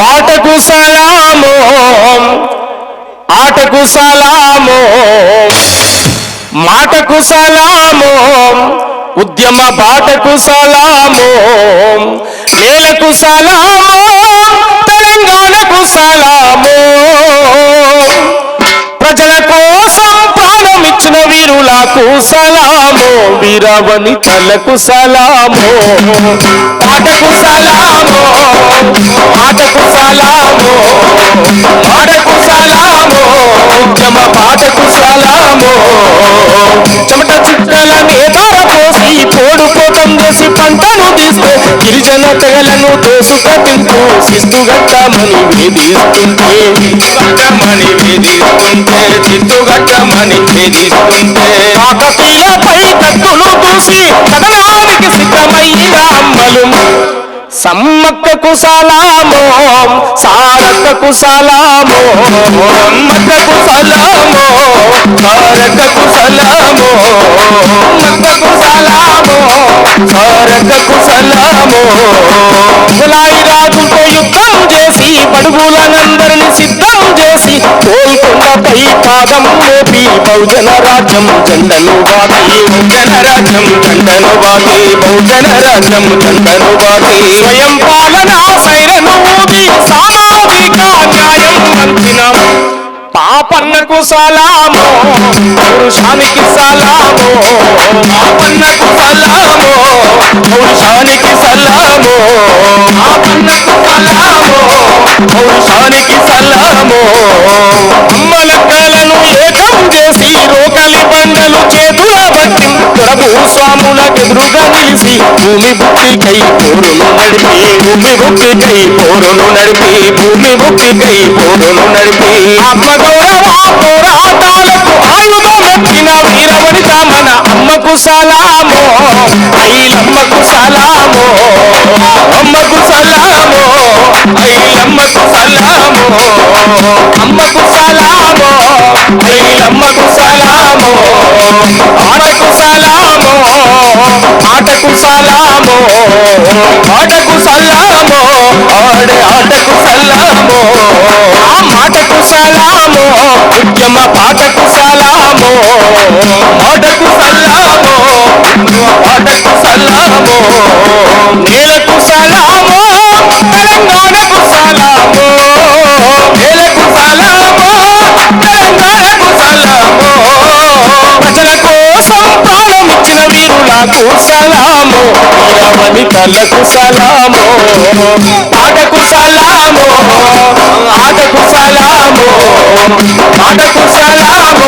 పాటకు సలాము ఆటకు సలాము మాటకు సలాము ఉద్యమ బాటకు సలాము నేలకు సలాము తెలంగాణకు సలాము. ప్రజల కోసం వీరులకు సలాము వీరవని తలకు సలాము. పాటకు సలాము ఆటకు సలాము పాటకు సలాము ఉద్యమ పాటకు సలాము. చెమట చుట్టల మీద పోసి తెగలను దోసుక తింటూ శిస్తుగట్టమని వేధిస్తుంటే. గట్టమని వేధిస్తుంటే చిత్తుగట్టమని వేధిస్తుంటే. కాకతీయపై కత్తులు దూసి కథనానికి సిద్ధమైన అమ్మలు. సమ్మక్కకు సలామో సారక్కకు సలామో అమ్మక్కకు సలామో సారక్కకు సలామో అమ్మక్కకు సలామో సారక్కకు సలామో ములాయి రాజుతో యుద్ధం చేసి పడుగులనందరిని సిద్ధం చేసి కోల్కొండపై పాదం లేపి బహుజన రాజ్యం చందను జెండను బహుజన రాజ్యం చందను బాటి బహుజన రాజ్యం చందను బాటి స్వయం పాలన సైరను సామాజిక న్యాయం వంచిన పాపన్నకు సలామో పురుషానికి సలామో పాపన్నకు సలామో పురుషానికి సలామో పాపన్నకు సలాము పౌరుషానికి సలాము. అమ్మలక్కలను ఏకం చేసి రోకలి బండలు చేతుల బట్టి ప్రభు స్వాములకెదురుగా నిలిసి భూమి బుక్కికై పోరును నడిపి భూమి బుక్కికై పోరును నడిపి భూమి బుక్కికై పోరును నడిపి. ఆత్మగౌరవ అమ్మకు సలామో ఐలమ్మకు సలామో అమ్మకు సలామో ఐలమ్మకు సలామో అమ్మకు సలామో ఐలమ్మకు సలామో ఆడకు సలామో. ఆటకు సలామో ఆటకు సలాము ఆడే ఆటకు సలాము. ఆ మాటకు సలామో ఉద్యమ పాటకు సలామో ఆటకు సలాము ఆటకు సలాము. నేలకు సలామో తెలంగాణకు సలామో. వీరవనితలకు సలాము పాటకు సలాము ఆటకు సలాము పాటకు సలాము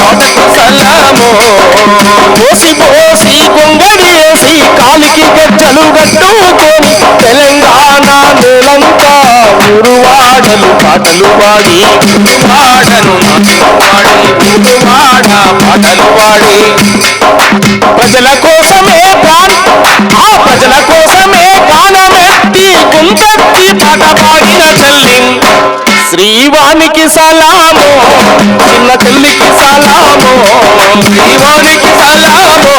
ఆటకు సలాము. పోసి పోసి కొంగడి వేసి కాలికి గజ్జలు గట్టుకొని తెలంగాణ నేలంతా ఊరు వాడలు పాటలు పాడి పాడను పాడి పాడ పాటలు పాడి. ప్రజల కోసమే ప్రాణ ఆ ప్రజల కోసమే ప్రాణమెత్తి గుంతెత్తి పాట పాడిన చెల్లి శ్రీవానికి సలాము చిన్న చెల్లికి సలాము శ్రీవానికి సలాము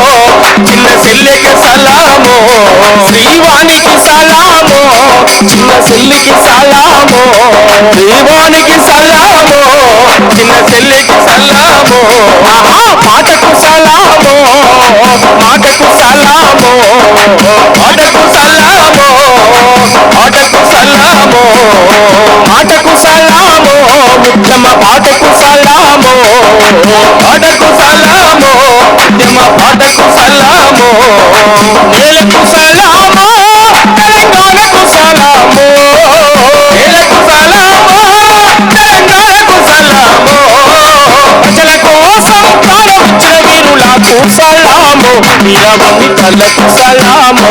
చిన్న చెల్లికి సలాము శ్రీవానికి సలాము. చిన్న చెల్లికి సలాము దీవానికి సలాము చిన్న చెల్లికి సలాము ఆహా పాటకు సలాము మాటకు సలాము మాటకు సలాము మాటకు సలాము మాటకు సలాము ఉద్యమ పాటకు సలాము పాటకు సలాము ఉద్యమ పాటకు సలాము నేలకు సలాము వీరభూమి తలకు సలాము.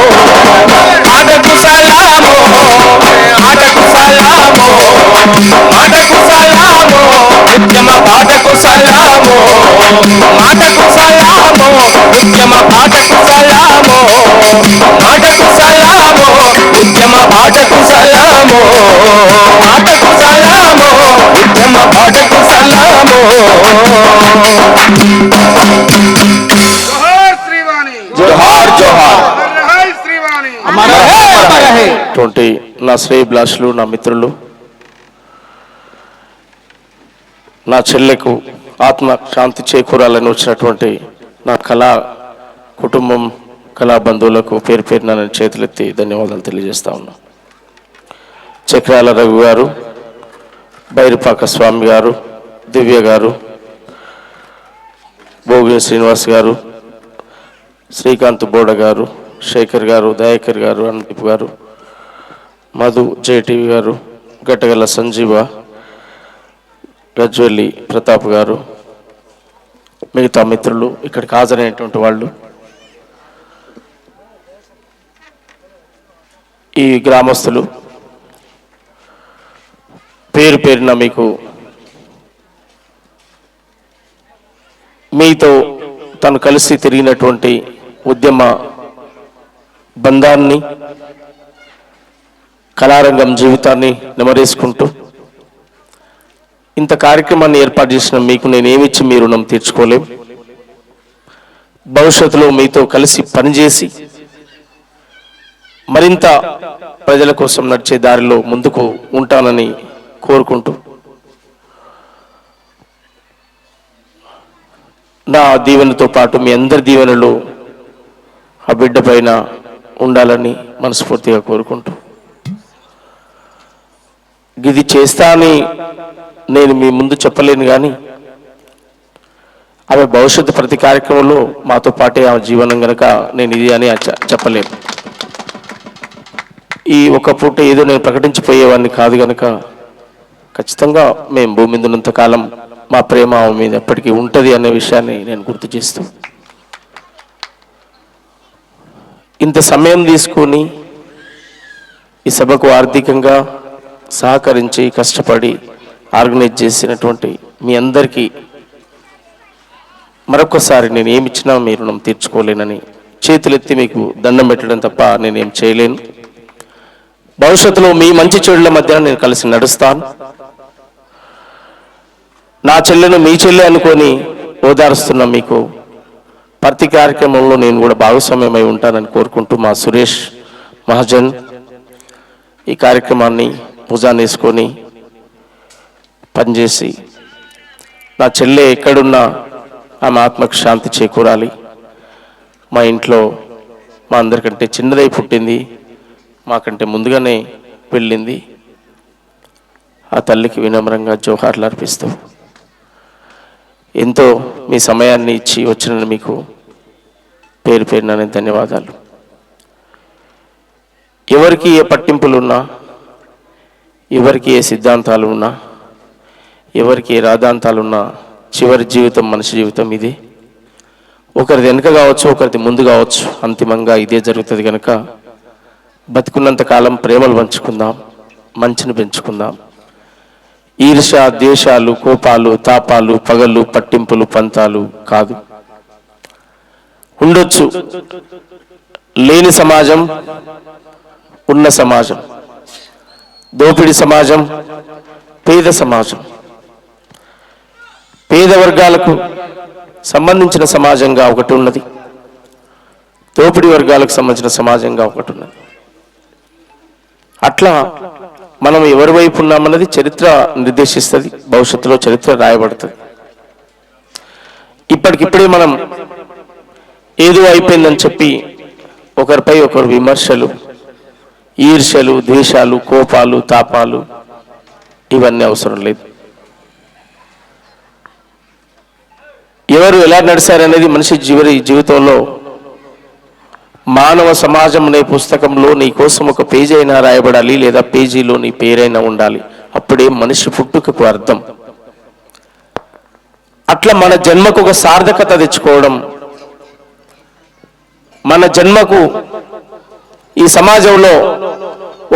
ఆటకు సలామో. ఆటకు సలామో. ఆటకు సలామో. నిత్యమ పాటకు సలామో. మాటకు సలామో. నిత్యమ పాటకు సలామో. మాటకు సలామో. నిత్యమ పాటకు సలామో. మాటకు సలామో. నిత్యమ పాటకు సలామో. है నా శ్రేయభిలాషులు నా మిత్రులు నా చెల్లెకు ఆత్మ శాంతి చేకూరాలని వచ్చినటువంటి నా కళా కుటుంబం కళా బంధువులకు పేరు పేరున నేను చేతులెత్తి ధన్యవాదాలు తెలియజేస్తా ఉన్నా. చక్రాల రవి గారు భైరపాక స్వామి గారు దివ్య గారు భోగి శ్రీనివాస్ గారు శ్రీకాంత్ బోడ గారు శేఖర్ గారు దయాకర్ గారు అనంతపు గారు మధు జేటీవీ గారు గట్టగల సంజీవ గజ్వెల్లి ప్రతాప్ గారు మిగతా మిత్రులు ఇక్కడికి హాజరైనటువంటి వాళ్ళు. ఈ గ్రామస్తులు పేరు పేరున మీకు మీతో తను కలిసి తిరిగినటువంటి ఉద్యమ బంధాన్ని కళారంగం జీవితాన్ని నెమరేసుకుంటూ ఇంత కార్యక్రమాన్ని ఏర్పాటు చేసిన మీకు నేను ఏమిచ్చి మీ రుణం తీర్చుకోలేం. భవిష్యత్తులో మీతో కలిసి పనిచేసి మరింత ప్రజల కోసం నడిచే దారిలో ముందుకు ఉంటానని కోరుకుంటూ నా దీవెనతో పాటు మీ అందరి దీవెనలు ఆ బిడ్డ పైన ఉండాలని మనస్ఫూర్తిగా కోరుకుంటూ ఇది చేస్తా అని నేను మీ ముందు చెప్పలేను కానీ ఆమె భవిష్యత్తు ప్రతి కార్యక్రమంలో మాతో పాటే ఆమె జీవనం గనక నేను ఇది అని చెప్పలేను. ఈ ఒక పూట ఏదో నేను ప్రకటించిపోయేవాడిని కాదు గనక ఖచ్చితంగా మేము భూమి మీద ఉన్నంత కాలం మా ప్రేమ ఆమె మీద ఎప్పటికీ ఉంటుంది అనే విషయాన్ని నేను గుర్తు చేస్తూ. ఇంత సమయం తీసుకొని ఈ సభకు ఆర్థికంగా సహకరించి కష్టపడి ఆర్గనైజ్ చేసినటువంటి మీ అందరికీ మరొకసారి నేను ఏమి ఇచ్చినా మీ రుణం తీర్చుకోలేనని చేతులెత్తి మీకు దండం పెట్టడం తప్ప నేనేం చేయలేను. భవిష్యత్తులో మీ మంచి చెడుల మధ్య నేను కలిసి నడుస్తాను. నా చెల్లెను మీ చెల్లె అనుకొని ఓదారుస్తున్న మీకు ప్రతి కార్యక్రమంలో నేను కూడా భాగస్వామ్యమై ఉంటానని కోరుకుంటూ మా సురేష్ మహాజన్ ఈ కార్యక్రమాన్ని భుజానేసుకొని పనిచేసి నా చెల్లె ఎక్కడున్నా ఆమె ఆత్మకు శాంతి చేకూరాలి. మా ఇంట్లో మా అందరికంటే చిన్నదై పుట్టింది మాకంటే ముందుగానే వెళ్ళింది. ఆ తల్లికి వినమ్రంగా జోహార్లు అర్పిస్తూ ఎంతో మీ సమయాన్ని ఇచ్చి వచ్చిన మీకు పేరు పేరున ధన్యవాదాలు. ఎవరికి ఏ పట్టింపులు ఉన్నా ఎవరికి ఏ సిద్ధాంతాలు ఉన్నా ఎవరికి ఏ రాధాంతాలు ఉన్నా చివరి జీవితం మనిషి జీవితం ఇది. ఒకరిది వెనుక కావచ్చు ఒకరిది ముందు కావచ్చు అంతిమంగా ఇదే జరుగుతుంది కనుక బతికున్నంత కాలం ప్రేమలు పంచుకుందాం మంచిని పెంచుకుందాం. ఈర్ష ద్వేషాలు కోపాలు తాపాలు పగలు పట్టింపులు పంతాలు కాదు. ఉండొచ్చు. లేని సమాజం ఉన్న సమాజం. దోపిడి సమాజం పేద సమాజం. పేద వర్గాలకు సంబంధించిన సమాజంగా ఒకటి ఉన్నది. దోపిడి వర్గాలకు సంబంధించిన సమాజంగా ఒకటి ఉన్నది. అట్లా మనం ఎవరి వైపు ఉన్నామన్నది చరిత్ర నిర్దేశిస్తుంది భవిష్యత్తులో చరిత్ర రాయబడుతుంది. ఇప్పటికిప్పుడే మనం ఏదో అయిపోయిందని చెప్పి ఒకరిపై ఒకరు విమర్శలు ఈర్ష్యలు ద్వేషాలు కోపాలు తాపాలు ఇవన్నీ అవసరం లేదు. ఎవరు ఎలా నడిచారనేది మనిషి చివరి జీవితంలో మానవ సమాజం అనే పుస్తకంలో నీ కోసం ఒక పేజీ అయినా రాయబడాలి లేదా పేజీలో నీ పేరైనా ఉండాలి. అప్పుడే మనిషి పుట్టుకకు అర్థం. అట్లా మన జన్మకు ఒక సార్థకత తెచ్చుకోవడం మన జన్మకు ఈ సమాజంలో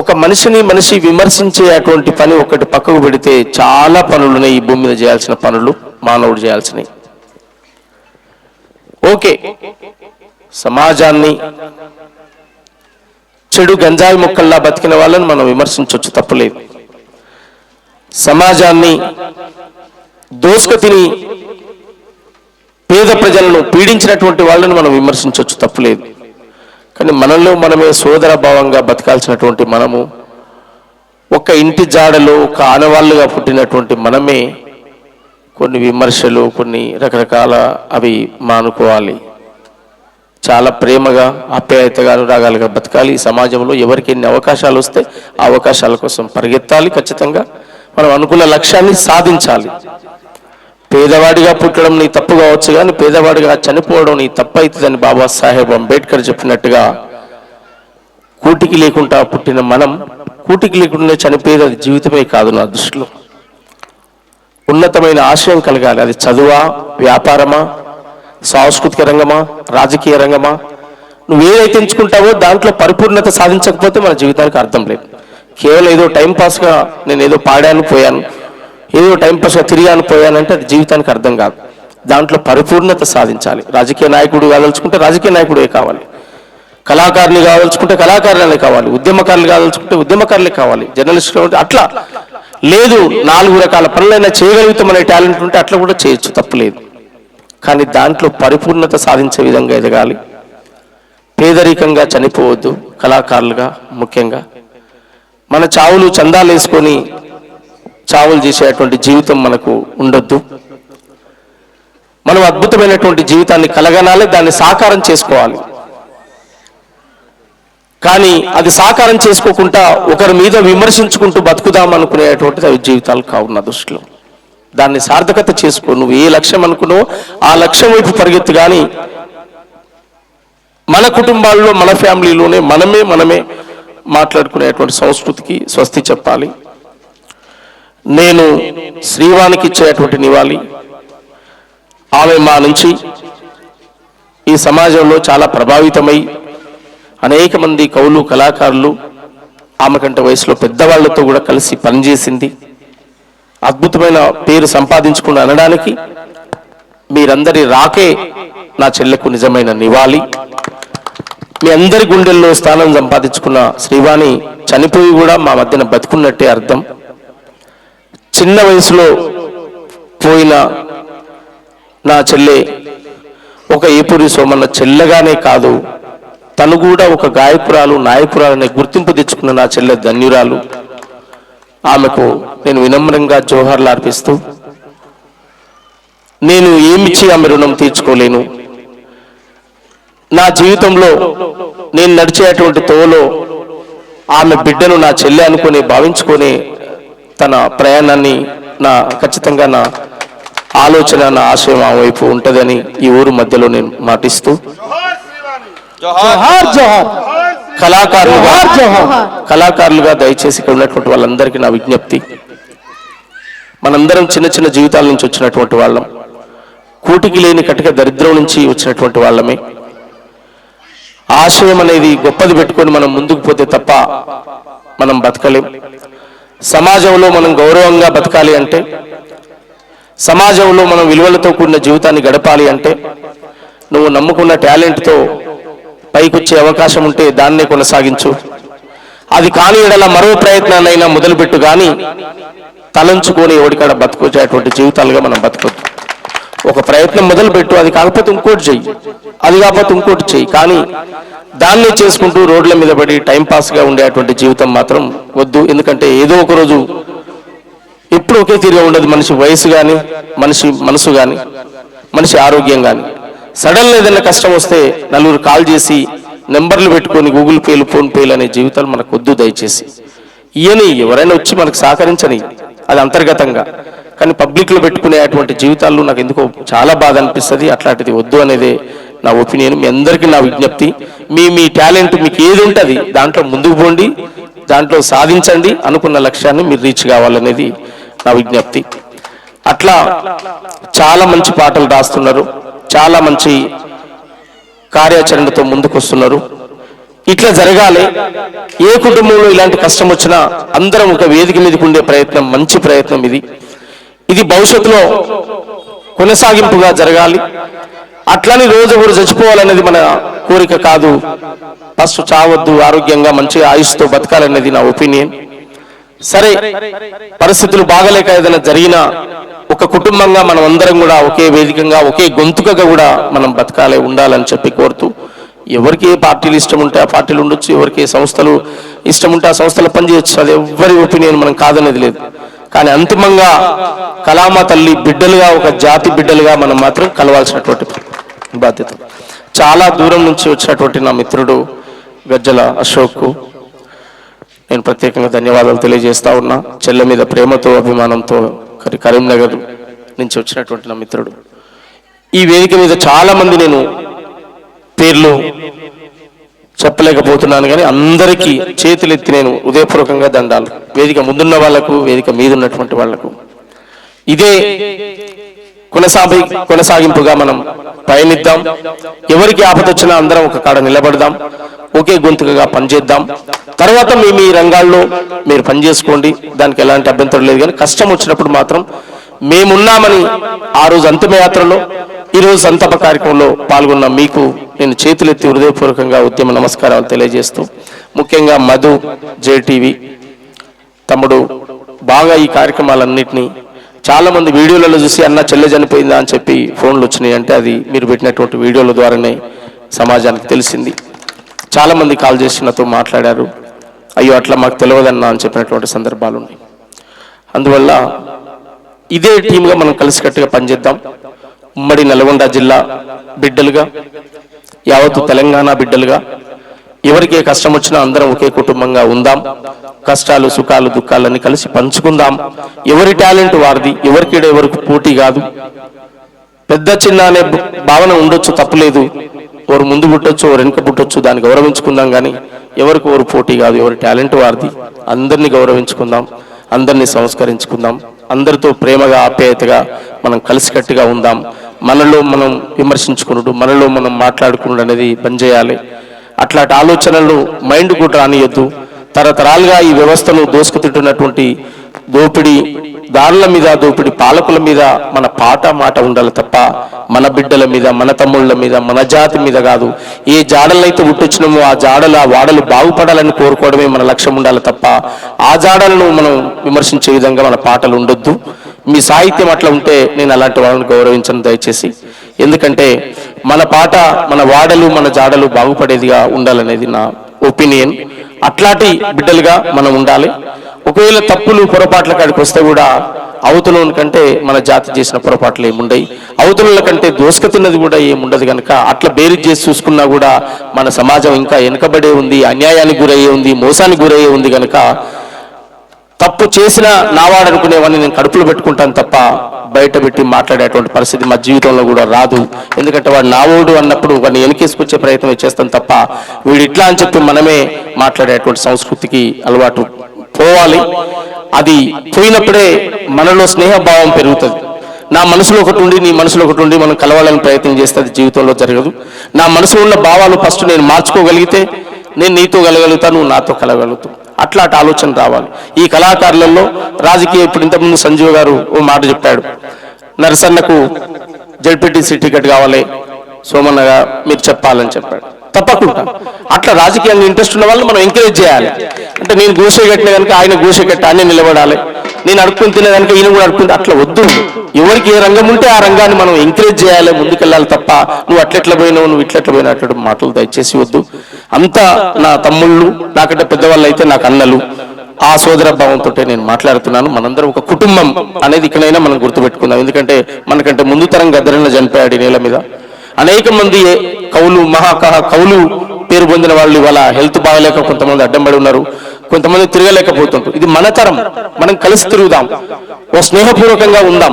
ఒక మనిషిని మనిషి విమర్శించే అటువంటి పని ఒకటి పక్కకు పెడితే చాలా పనులు ఉన్నాయి ఈ భూమి మీద చేయాల్సిన పనులు మానవుడు చేయాల్సినవి. ఓకే. సమాజాన్ని చెడు గంజాయి ముక్కల్లా బతికిన వాళ్ళని మనం విమర్శించవచ్చు తప్పులేదు. సమాజాన్ని దోసుక తిని పేద ప్రజలను పీడించినటువంటి వాళ్ళని మనం విమర్శించవచ్చు తప్పులేదు. కానీ మనలో మనమే సోదర భావంగా బతకాల్సినటువంటి మనము ఒక ఇంటి జాడలో ఒక ఆనవాళ్ళుగా పుట్టినటువంటి మనమే కొన్ని విమర్శలు కొన్ని రకరకాల అవి మానుకోవాలి. చాలా ప్రేమగా ఆప్యాయతగా అనురాగాలుగా బతకాలి. సమాజంలో ఎవరికి ఎన్ని అవకాశాలు వస్తే ఆ అవకాశాల కోసం పరిగెత్తాలి ఖచ్చితంగా. మనం అనుకున్న లక్ష్యాన్ని సాధించాలి. పేదవాడిగా పుట్టడం నీ తప్పు కావచ్చు కానీ పేదవాడిగా చనిపోవడం నీ తప్పు అవుతుందని బాబాసాహెబ్ అంబేద్కర్ చెప్పినట్టుగా కూటికి లేకుండా పుట్టిన మనం కూటికి లేకుండా చనిపోయేది అది జీవితమే కాదు నా దృష్టిలో. ఉన్నతమైన ఆశయం కలగాలి. అది చదువా వ్యాపారమా సాంస్కృతిక రంగమా రాజకీయ రంగమా? నువ్వు ఏదైతే ఎంచుకుంటావో దాంట్లో పరిపూర్ణత సాధించకపోతే మన జీవితానికి అర్థం లేదు. కేవలం ఏదో టైం పాస్గా నేను ఏదో పాడాను పోయాను. ఏదో టైంపాస్గా తిరిగి తిరిగాను పోయానంటే అది జీవితానికి అర్థం కాదు. దాంట్లో పరిపూర్ణత సాధించాలి. రాజకీయ నాయకుడు కాదలుచుకుంటే రాజకీయ నాయకుడే కావాలి. కళాకారుని కావాల్చుకుంటే కళాకారులనే కావాలి. ఉద్యమకారులు కావాల్చుకుంటే ఉద్యమకారులే కావాలి. జర్నలిస్టులు ఉంటే అట్లా. లేదు నాలుగు రకాల పనులైనా చేయగలుగుతామనే టాలెంట్ ఉంటే అట్లా కూడా చేయొచ్చు తప్పులేదు. కానీ దాంట్లో పరిపూర్ణత సాధించే విధంగా ఎదగాలి. పేదరికంగా చనిపోవద్దు కళాకారులుగా ముఖ్యంగా. మన చావులు చందాలు వేసుకొని చావులు చేసేటువంటి జీవితం మనకు ఉండొద్దు. మనం అద్భుతమైనటువంటి జీవితాన్ని కలగనాలి దాన్ని సాకారం చేసుకోవాలి. కానీ అది సాకారం చేసుకోకుండా ఒకరి మీద విమర్శించుకుంటూ బతుకుదాం అనుకునేటువంటిది అవి జీవితాలు కావు నా దృష్టిలో. దాన్ని సార్థకత చేసుకో. నువ్వు ఏ లక్ష్యం అనుకున్నావో ఆ లక్ష్యం వైపు పరిగెత్తు కానీ మన కుటుంబాల్లో మన ఫ్యామిలీలోనే మనమే మనమే మాట్లాడుకునేటువంటి సంస్కృతికి స్వస్తి చెప్పాలి. నేను శ్రీవానికి ఇచ్చేటువంటి నివాళి. ఆమె మా నుంచి ఈ సమాజంలో చాలా ప్రభావితమై అనేక మంది కవులు కళాకారులు ఆమె కంటే వయసులో పెద్దవాళ్ళతో కూడా కలిసి పనిచేసింది. అద్భుతమైన పేరు సంపాదించుకుని అనడానికి మీరందరి రాకే నా చెల్లెకు నిజమైన నివాళి. మీ అందరి గుండెల్లో స్థానం సంపాదించుకున్న శ్రీవాణి చనిపోయి కూడా మా మధ్యన బతుకున్నట్టే అర్థం. చిన్న వయసులో పోయిన నా చెల్లె ఒక ఏపూరి సోమన్న చెల్లెగానే కాదు తను కూడా ఒక గాయకురాలు నాయకురాలనే గుర్తింపు తెచ్చుకున్న నా చెల్లె ధన్యురాలు. ఆమెకు నేను వినమ్రంగా జోహర్లు అర్పిస్తూ నేను ఏమిచ్చి ఆమె రుణం తీర్చుకోలేను? నా జీవితంలో నేను నడిచేటువంటి తోలో ఆమె బిడ్డను నా చెల్లె అనుకుని భావించుకొని తన ప్రయాణాన్ని నా ఖచ్చితంగా నా ఆలోచన నా ఆశయం ఆ వైపు ఉంటుందని ఈ ఊరు మధ్యలో నేను మాటిస్తూ కళాకారులుగా కళాకారులుగా దయచేసి ఇక్కడ ఉన్నటువంటి వాళ్ళందరికీ నా విజ్ఞప్తి. మనందరం చిన్న చిన్న జీవితాల నుంచి వచ్చినటువంటి వాళ్ళం. కూటికి లేని కటిక దరిద్రం నుంచి వచ్చినటువంటి వాళ్ళమే. ఆశయం అనేది గొప్పది పెట్టుకొని మనం ముందుకు పోతే తప్ప మనం బతకలేం. సమాజంలో మనం గౌరవంగా బతకాలి అంటే సమాజంలో మనం విలువలతో కూడిన జీవితాన్ని గడపాలి అంటే నువ్వు నమ్ముకున్న టాలెంట్తో పైకొచ్చే అవకాశం ఉంటే దాన్నే కొనసాగించు. అది కాని ఎడల మరో ప్రయత్నాన్నైనా మొదలుపెట్టు కానీ తలంచుకొని ఎవడికాడ బతుకొచ్చేటువంటి జీవితాలుగా మనం బతకొద్దు. ఒక ప్రయత్నం మొదలుపెట్టు అది కాకపోతే ఇంకోటి చెయ్యి. అది కాకపోతే ఇంకోటి చెయ్యి. కానీ దాన్ని చేసుకుంటూ రోడ్ల మీద పడి టైంపాస్గా ఉండేటువంటి జీవితం మాత్రం వద్దు. ఎందుకంటే ఏదో ఒక రోజు ఎప్పుడు ఒకే తీరుగా ఉండదు. మనిషి వయసు కానీ మనిషి మనసు కానీ మనిషి ఆరోగ్యం కానీ సడన్ ఏదైనా కష్టం వస్తే నలుగురు కాల్ చేసి నెంబర్లు పెట్టుకొని గూగుల్ పేలు ఫోన్పేలు అనే జీవితాలు మనకు వద్దు దయచేసి. ఇయని ఎవరైనా వచ్చి మనకు సహకరించని అది అంతర్గతంగా. కానీ పబ్లిక్లో పెట్టుకునే అటువంటి జీవితాల్లో నాకు ఎందుకో చాలా బాధ అనిపిస్తుంది. అట్లాంటిది వద్దు అనేది నా ఒపీనియన్ మీ అందరికీ నా విజ్ఞప్తి. మీ మీ టాలెంట్ మీకు ఏది ఉంటుంది దాంట్లో ముందుకు పోండి దాంట్లో సాధించండి అనుకున్న లక్ష్యాన్ని మీరు రీచ్ కావాలనేది నా విజ్ఞప్తి. అట్లా చాలా మంచి పాటలు రాస్తున్నారు. చాలా మంచి కార్యాచరణతో ముందుకొస్తున్నారు. ఇట్లా జరగాలి. ఏ కుటుంబంలో ఇలాంటి కష్టం వచ్చినా అందరం ఒక వేదిక మీదకి ఉండే ప్రయత్నం మంచి ప్రయత్నం ఇది. ఇది భవిష్యత్తులో కొనసాగింపుగా జరగాలి. అట్లని రోజు ఒకరు చచ్చిపోవాలనేది మన కోరిక కాదు. ఫస్ట్ చావద్దు ఆరోగ్యంగా మంచిగా ఆయుష్తో బతకాలనేది నా ఒపీనియన్. సరే పరిస్థితులు బాగలేక ఏదైనా జరిగినా ఒక కుటుంబంగా మనం అందరం కూడా ఒకే వేదికగా ఒకే గొంతుకగా కూడా మనం బతకాలే ఉండాలని చెప్పి కోరుతూ ఎవరికి ఏ పార్టీలు ఇష్టం ఉంటే ఆ పార్టీలు ఉండొచ్చు ఎవరికి ఏ సంస్థలు ఇష్టం ఉంటే ఆ సంస్థలు పనిచేయచ్చు అది ఎవరి ఒపీనియన్ మనం కాదనేది లేదు. కానీ అంతిమంగా కలామా తల్లి బిడ్డలుగా ఒక జాతి బిడ్డలుగా మనం మాత్రం కలవాల్సినటువంటి బాధ్యత. చాలా దూరం నుంచి వచ్చినటువంటి నా మిత్రుడు గజ్జల అశోక్కు నేను ప్రత్యేకంగా ధన్యవాదాలు తెలియజేస్తా ఉన్నా. చెల్ల మీద ప్రేమతో అభిమానంతో కరీంనగర్ నుంచి వచ్చినటువంటి నా మిత్రుడు. ఈ వేదిక మీద చాలా మంది నేను పేర్లు చెప్పలేకపోతున్నాను కానీ అందరికీ చేతులెత్తి నేను ఉదయపూర్వకంగా దండాలు. వేదిక ముందున్న వాళ్ళకు వేదిక మీద ఉన్నటువంటి వాళ్ళకు. ఇదే కొనసాగి కొనసాగింపుగా మనం పయనిద్దాం. ఎవరికి ఆపద వచ్చినా అందరం ఒక కాడ నిలబడదాం. ఒకే గొంతుకగా పనిచేద్దాం. తర్వాత మీ మీ రంగాల్లో మీరు పనిచేసుకోండి. దానికి ఎలాంటి అభ్యంతరం లేదు కానీ కష్టం వచ్చినప్పుడు మాత్రం మేమున్నామని ఆ రోజు అంతిమయాత్రలో ఈరోజు సంతాప కార్యక్రమంలో పాల్గొన్న మీకు నేను చేతులెత్తి హృదయపూర్వకంగా ఉద్యమ నమస్కారాలు తెలియజేస్తూ ముఖ్యంగా మధు జేటీవీ తమ్ముడు బాగా ఈ కార్యక్రమాలన్నింటినీ చాలామంది వీడియోలలో చూసి అన్న చెల్లె చనిపోయిందా? అని చెప్పి ఫోన్లు వచ్చినాయి. అంటే అది మీరు పెట్టినటువంటి వీడియోల ద్వారానే సమాజానికి తెలిసింది. చాలామంది కాల్ చేసి నాతో మాట్లాడారు. అయ్యో అట్లా మాకు తెలియదన్నా అని చెప్పినటువంటి సందర్భాలు ఉన్నాయి అందువల్ల ఇదే టీంగా మనం కలిసికట్టుగా పనిచేద్దాం. ఉమ్మడి నల్గొండ జిల్లా బిడ్డలుగా యావత్తు తెలంగాణ బిడ్డలుగా ఎవరికి ఏ కష్టం వచ్చినా అందరం ఒకే కుటుంబంగా ఉందాం. కష్టాలు సుఖాలు దుఃఖాలన్నీ కలిసి పంచుకుందాం. ఎవరి టాలెంట్ వారిది ఎవరికి ఎవరికి పోటీ కాదు. పెద్ద చిన్న అనే భావన ఉండొచ్చు తప్పులేదు. ఎవరు ముందు పుట్టొచ్చు ఎవరు వెనుక పుట్టొచ్చు దాన్ని గౌరవించుకుందాం కానీ ఎవరికి ఎవరు పోటీ కాదు ఎవరి టాలెంట్ వారిది అందరినీ గౌరవించుకుందాం అందరినీ సంస్కరించుకుందాం. అందరితో ప్రేమగా ఆప్యాయతగా మనం కలిసికట్టుగా ఉందాం. మనలో మనం విమర్శించుకునుడు మనలో మనం మాట్లాడుకునుడు అనేది పనిచేయాలి చేయాలి. అట్లాంటి ఆలోచనలు మైండ్ కూడా రానియొద్దు. తరతరాలుగా ఈ వ్యవస్థను దోసుకుతింటున్నటువంటి దోపిడీ దారుల మీద దోపిడి పాలకుల మీద మన పాట మాట ఉండాలి తప్ప మన బిడ్డల మీద మన తమ్ముళ్ళ మీద మన జాతి మీద కాదు. ఏ జాడలైతే ఉట్టొచ్చినామో ఆ జాడలు ఆ వాడలు బాగుపడాలని కోరుకోవడమే మన లక్ష్యం ఉండాలి తప్ప ఆ జాడలను మనం విమర్శించే విధంగా మన పాటలు ఉండొద్దు. మీ సాహిత్యం అట్లా ఉంటే నేను అలాంటి వాళ్ళని గౌరవించను దయచేసి. ఎందుకంటే మన పాట మన వాడలు మన జాడలు బాగుపడేదిగా ఉండాలనేది నా ఒపీనియన్. అట్లాంటి బిడ్డలుగా మనం ఉండాలి. ఒకవేళ తప్పులు పొరపాట్ల కాడికి వస్తే కూడా అవతలం కంటే మన జాతి చేసిన పొరపాట్లు ఏముండయి. అవతల కంటే దోసుక తిన్నది కూడా ఏముండదు కనుక అట్లా బేరీ చేసి చూసుకున్నా కూడా మన సమాజం ఇంకా వెనుకబడే ఉంది అన్యాయానికి గురయ్యే ఉంది మోసానికి గురయ్యే ఉంది కనుక తప్పు చేసిన నావాడు అనుకునేవాడిని నేను కడుపులో పెట్టుకుంటాను తప్ప బయట పెట్టి మాట్లాడేటువంటి పరిస్థితి మా జీవితంలో కూడా రాదు. ఎందుకంటే వాడు నావోడు అన్నప్పుడు వాడిని వెనకేసుకొచ్చే ప్రయత్నం చేస్తాం తప్ప వీడు ఇట్లా అని చెప్పి మనమే మాట్లాడేటువంటి సంస్కృతికి అలవాటు పోవాలి. అది పోయినప్పుడే మనలో స్నేహభావం పెరుగుతుంది. నా మనసులో ఒకటి ఉండి నీ మనసులో ఒకటి ఉండి మనం కలవాలని ప్రయత్నం చేస్తే అది జీవితంలో జరగదు. నా మనసులో ఉన్న భావాలు ఫస్ట్ నేను మార్చుకోగలిగితే నేను నీతో కలగలుగుతాను నువ్వు నాతో కలగలుగుతావు. అట్లాంటి ఆలోచన రావాలి. ఈ కళాకారులలో రాజకీయ ఇప్పుడు ఇంతకుముందు సంజీవ్ గారు ఓ మాట చెప్పాడు. నరసన్నకు జడ్పీటీసీ టికెట్ కావాలి. సోమన్నగా మీరు చెప్పాలని చెప్పాడు. తప్పకుండా. అట్లా రాజకీయంగా ఇంట్రెస్ట్ ఉన్న వాళ్ళని మనం ఎంకరేజ్ చేయాలి. అంటే నేను గూసే కట్టిన కనుక ఆయన గోసే కట్టి ఆయన నిలబడాలి. నేను అడుక్కుని తినే కనుక ఈయన కూడా అడుక్కుంటే అట్లా వద్దు ఎవరికి ఏ రంగం ఉంటే ఆ రంగాన్ని మనం ఎంకరేజ్ చేయాలి ముందుకెళ్ళాలి తప్ప నువ్వు అట్లెట్ల పోయినావు నువ్వు ఇట్లెట్లా పోయినట్టు మాటలు దయచేసి వద్దు. అంతా నా తమ్ముళ్ళు నాకంటే పెద్దవాళ్ళు అయితే నాకు అన్నలు. ఆ సోదర భావంతో నేను మాట్లాడుతున్నాను. మనందరం ఒక కుటుంబం అనేది ఇక్కడైనా మనం గుర్తుపెట్టుకుందాం. ఎందుకంటే మనకంటే ముందు తరం గద్దరన్న చనిపోయాడు ఈ నేల మీద. అనేక మంది కవులు మహాకహ కవులు పేరు పొందిన వాళ్ళు ఇవాళ హెల్త్ బాగలేక కొంతమంది అడ్డం పడి ఉన్నారు. కొంతమంది తిరగలేకపోతుంటారు ఇది మన తరం. మనం కలిసి తిరుగుదాం. ఓ స్నేహపూర్వకంగా ఉందాం.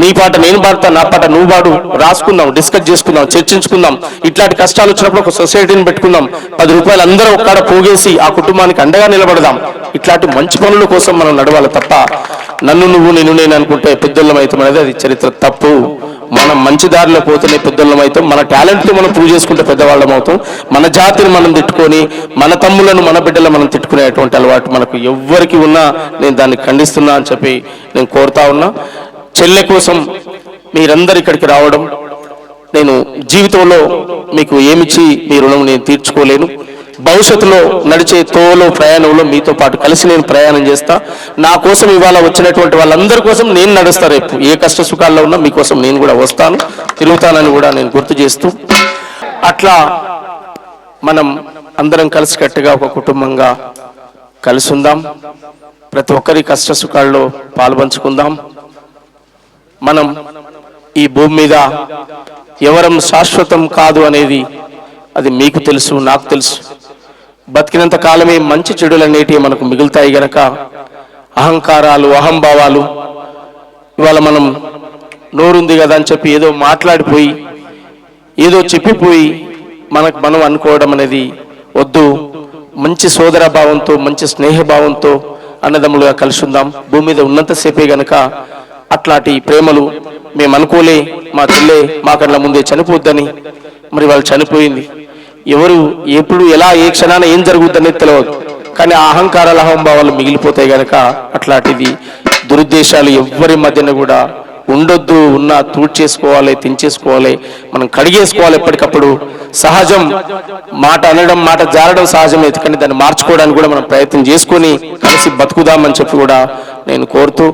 నీ పాట నేను పాడతా నా పాట నువ్వు పాడు రాసుకుందాం డిస్కస్ చేసుకుందాం చర్చించుకుందాం. ఇట్లాంటి కష్టాలు వచ్చినప్పుడు ఒక సొసైటీని పెట్టుకుందాం. పది రూపాయలు అందరూ ఒక్కడ పోగేసి ఆ కుటుంబానికి అండగా నిలబడదాం. ఇట్లాంటి మంచి పనుల కోసం మనం నడవాలి తప్ప నన్ను నువ్వు నేను నేను అనుకుంటే పెద్దోళ్ళం అవుతాం అనేది అది చరిత్ర తప్పు. మనం మంచి దారిలో పోతున్న పెద్దలం అవుతాం. మన టాలెంట్ని మనం ప్రూవ్ చేసుకుంటే పెద్దవాళ్ళం అవుతాం. మన జాతిని మనం తిట్టుకొని మన తమ్ములను మన బిడ్డలు మనం తిట్టుకునేటువంటి అలవాటు మనకు ఎవ్వరికి ఉన్నా నేను దాన్ని ఖండిస్తున్నా అని చెప్పి నేను కోరుతా ఉన్నా. చెల్లె కోసం మీరందరు ఇక్కడికి రావడం నేను జీవితంలో మీకు ఏమిచ్చి మీ రుణం నేను తీర్చుకోలేను. భవిష్యత్తులో నడిచే తోలో ప్రయాణంలో మీతో పాటు కలిసి నేను ప్రయాణం చేస్తా. నా కోసం ఇవాళ వచ్చినటువంటి వాళ్ళందరి కోసం నేను నడుస్తా రేపు. ఏ కష్ట సుఖాల్లో ఉన్నా మీకోసం నేను కూడా వస్తాను. తిరుగుతానని కూడా నేను గుర్తు చేస్తూ. అట్లా మనం అందరం కలిసికట్టుగా ఒక కుటుంబంగా కలిసి ఉందాం. ప్రతి ఒక్కరి కష్ట సుఖాల్లో పాల్పంచుకుందాం. మనం ఈ భూమి మీద ఎవరం శాశ్వతం కాదు అనేది అది మీకు తెలుసు నాకు తెలుసు. బతికినంత కాలమే మంచి చెడులనేటివి మనకు మిగులుతాయి గనక. అహంకారాలు అహంభావాలు ఇవాళ మనం నోరుంది కదా అని చెప్పి ఏదో మాట్లాడిపోయి ఏదో చెప్పిపోయి మనకు మనం అనుకోవడం అనేది వద్దు. మంచి సోదర భావంతో మంచి స్నేహభావంతో అన్నదమ్ములుగా కలిసి ఉందాం భూమి మీద ఉన్నంతసేపే గనక అట్లాంటి ప్రేమలు మేము అనుకోలే మా చెల్లె మా కళ్ళ ముందే చనిపోద్దని. మరి వాళ్ళు చనిపోయింది. ఎవరు ఎప్పుడు ఎలా ఏ క్షణాన ఏం జరుగుతుందనేది తెలియదు కానీ అహంకారాల అహంభావాలు మిగిలిపోతాయి గనక అట్లాంటిది దురుద్దేశాలు ఎవ్వరి మధ్యన కూడా ఉండొద్దు ఉన్న తూడ్చేసుకోవాలి తెంచేసుకోవాలి మనం కడిగేసుకోవాలి ఎప్పటికప్పుడు. సహజం మాట అనడం మాట జారడం సహజమే. కానీ దాన్ని మార్చుకోవడానికి కూడా మనం ప్రయత్నం చేసుకొని కలిసి బతుకుదామని చెప్పి కూడా నేను కోరుతూ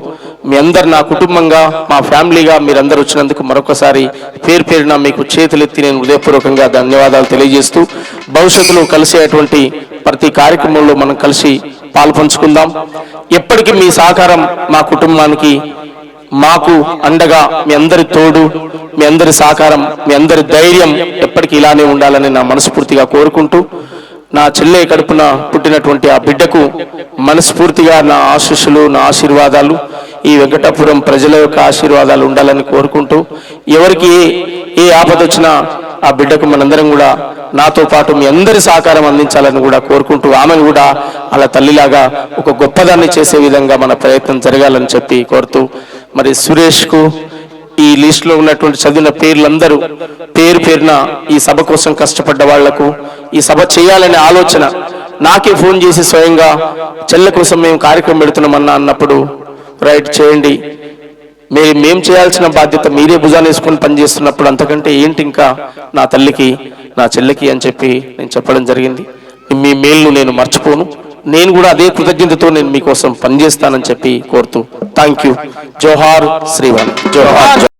మీ అందరు నా కుటుంబంగా మా ఫ్యామిలీగా మీరందరూ వచ్చినందుకు మరొకసారి పేరు పేరున మీకు చేతులెత్తి నేను హృదయపూర్వకంగా ధన్యవాదాలు తెలియజేస్తూ భవిష్యత్తులో కలిసేటువంటి ప్రతి కార్యక్రమంలో మనం కలిసి పాల్పంచుకుందాం. ఎప్పటికీ మీ సహకారం మా కుటుంబానికి మాకు అండగా మీ అందరి తోడు మీ అందరి సహకారం మీ అందరి ధైర్యం ఎప్పటికీ ఇలానే ఉండాలని నా మనస్ఫూర్తిగా కోరుకుంటూ నా చెల్లె కడుపున పుట్టినటువంటి ఆ బిడ్డకు మనస్ఫూర్తిగా నా ఆశీస్సులు నా ఆశీర్వాదాలు. ఈ వెంకటాపురం ప్రజల యొక్క ఆశీర్వాదాలు ఉండాలని కోరుకుంటూ ఎవరికి ఏ ఏ ఆపద వచ్చినా ఆ బిడ్డకు మనందరం కూడా నాతో పాటు మీ అందరి సహకారం అందించాలని కూడా కోరుకుంటూ ఆమెను కూడా అలా తల్లిలాగా ఒక గొప్పదాన్ని చేసే విధంగా మన ప్రయత్నం జరగాలని చెప్పి కోరుతూ మరి సురేష్కు ఈ లిస్టులో ఉన్నటువంటి చదివిన పేర్లందరూ పేరు పేరున ఈ సభ కోసం కష్టపడ్డ వాళ్ళకు ఈ సభ చేయాలనే ఆలోచన నాకే ఫోన్ చేసి స్వయంగా చెల్ల కోసం మేము కార్యక్రమం పెడుతున్నామన్నా అన్నప్పుడు రైట్ చేయండి. మీరు మేం చేయాల్సిన బాధ్యత మీరే భుజాన్ని వేసుకొని పనిచేస్తున్నప్పుడు అంతకంటే ఏంటి ఇంకా నా తల్లికి నా చెల్లికి అని చెప్పి నేను చెప్పడం జరిగింది. మీ మేల్ను నేను మర్చిపోను. నేను కూడా అదే కృతజ్ఞతతో నేను మీకోసం పనిచేస్తానని చెప్పి కోరుతూ థ్యాంక్ యూ జోహార్ శ్రీవాణి. జోహార్.